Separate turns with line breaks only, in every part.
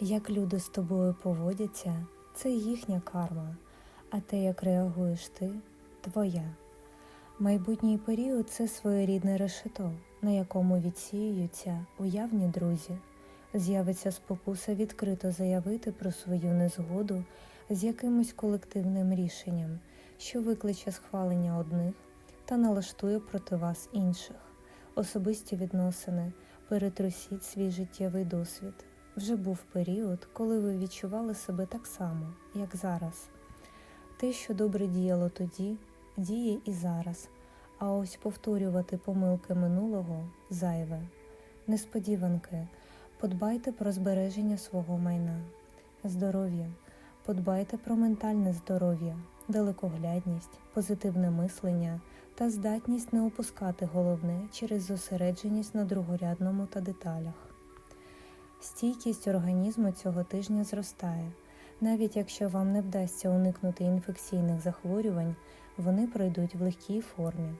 Як люди з тобою поводяться, це їхня карма, а те, як реагуєш ти, твоя. Майбутній період це своєрідне решето, на якому відсіюються уявні друзі. З'явиться спокуса відкрито заявити про свою незгоду з якимось колективним рішенням, що викличе схвалення одних та налаштує проти вас інших. Особисті відносини, перетрусіть свій життєвий досвід. Вже був період, коли ви відчували себе так само, як зараз. Те, що добре діяло тоді, діє і зараз, а ось повторювати помилки минулого зайве. Несподіванки. Подбайте про збереження свого майна, здоров'я, подбайте про ментальне здоров'я, далекоглядність, позитивне мислення та здатність не опускати головне через зосередженість на другорядному та деталях. Стійкість організму цього тижня зростає. Навіть якщо вам не вдасться уникнути інфекційних захворювань, вони пройдуть в легкій формі.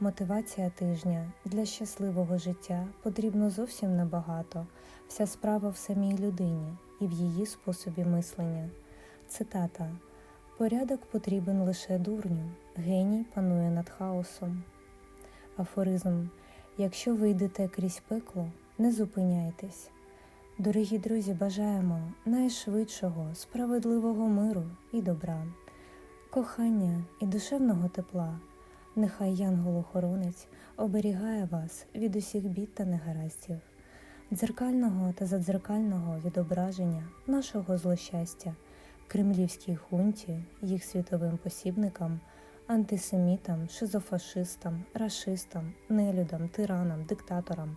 Мотивація тижня для щасливого життя потрібно зовсім небагато. Вся справа в самій людині і в її способі мислення. Цитата Порядок потрібен лише дурню, геній панує над хаосом. Афоризм Якщо ви йдете крізь пекло, не зупиняйтесь. Дорогі друзі, бажаємо найшвидшого, справедливого миру і добра, кохання і душевного тепла. Нехай янгол-охоронець оберігає вас від усіх бід та негараздів, дзеркального та задзеркального відображення нашого злощастя, кремлівській хунті, їх світовим посібникам, антисемітам, шизофашистам, рашистам, нелюдам, тиранам, диктаторам,